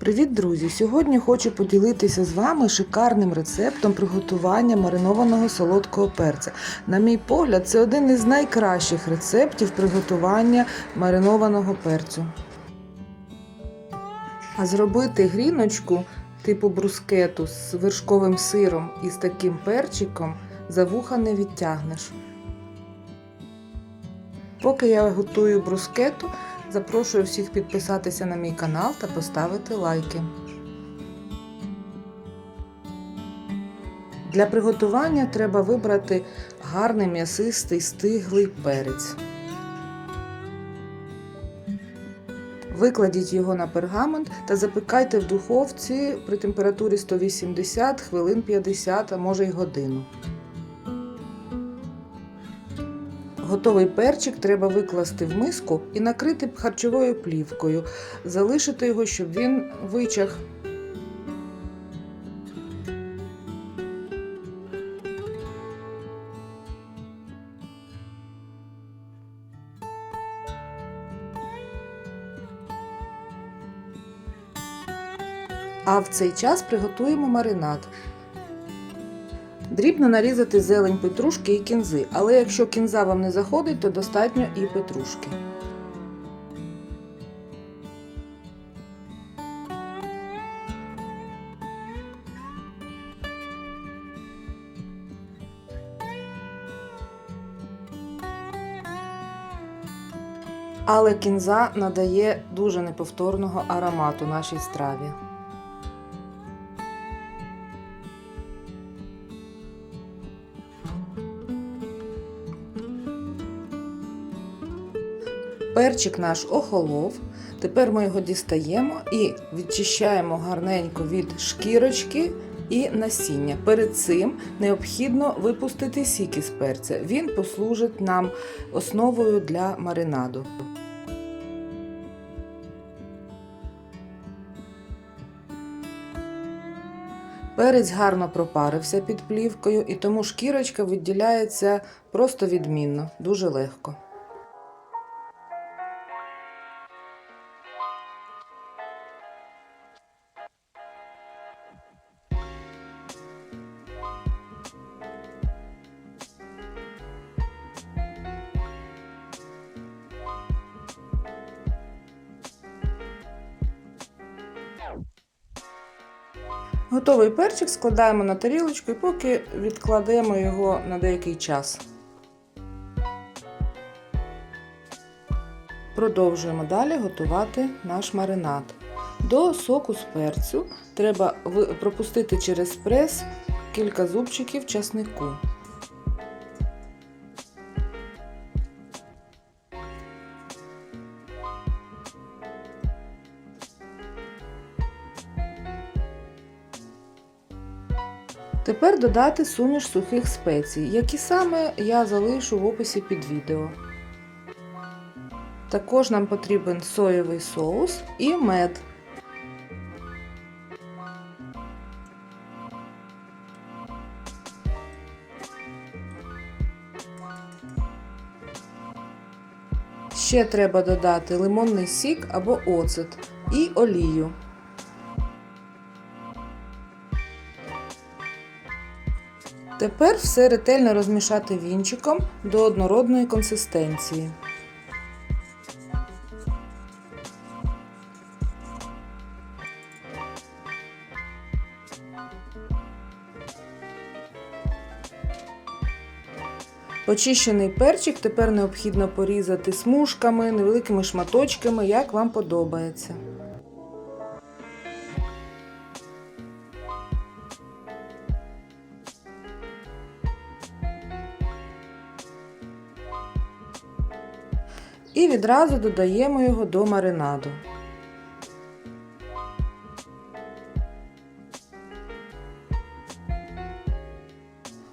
Привіт, друзі! Сьогодні хочу поділитися з вами шикарним рецептом приготування маринованого солодкого перця. На мій погляд, це один із найкращих рецептів приготування маринованого перцю. А зробити гріночку типу брускету з вершковим сиром і з таким перчиком за вуха не відтягнеш. Поки я готую брускету, запрошую всіх підписатися на мій канал та поставити лайки. Для приготування треба вибрати гарний м'ясистий стиглий перець. Викладіть його на пергамент та запекайте в духовці при температурі 180 хвилин 50, а може й годину. Готовий перчик треба викласти в миску і накрити харчовою плівкою, залишити його, щоб він вичах. А в цей час приготуємо маринад. Дрібно нарізати зелень петрушки і кінзи, але якщо кінза вам не заходить, то достатньо і петрушки. Але кінза надає дуже неповторного аромату нашій страві. Перчик наш охолов. Тепер ми його дістаємо і відчищаємо гарненько від шкірочки і насіння. Перед цим необхідно випустити сік із перця. Він послужить нам основою для маринаду. Перець гарно пропарився під плівкою, і тому шкірочка відділяється просто відмінно, дуже легко. Готовий перчик складаємо на тарілочку і поки відкладемо його на деякий час. Продовжуємо далі готувати наш маринад. До соку з перцю треба пропустити через прес кілька зубчиків часнику. Тепер додати суміш сухих спецій, які саме я залишу в описі під відео. Також нам потрібен соєвий соус і мед. Ще треба додати лимонний сік або оцет і олію. Тепер все ретельно розмішати вінчиком до однородної консистенції. Почищений перчик тепер необхідно порізати смужками, невеликими шматочками, як вам подобається. І відразу додаємо його до маринаду.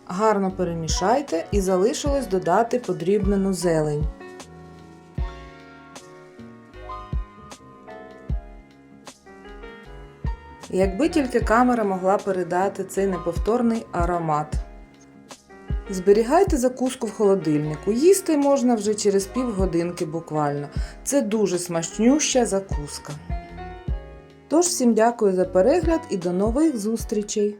Гарно перемішайте і залишилось додати подрібнену зелень. Якби тільки камера могла передати цей неповторний аромат. Зберігайте закуску в холодильнику. Їсти можна вже через півгодинки буквально. Це дуже смачнюща закуска. Тож всім дякую за перегляд і до нових зустрічей!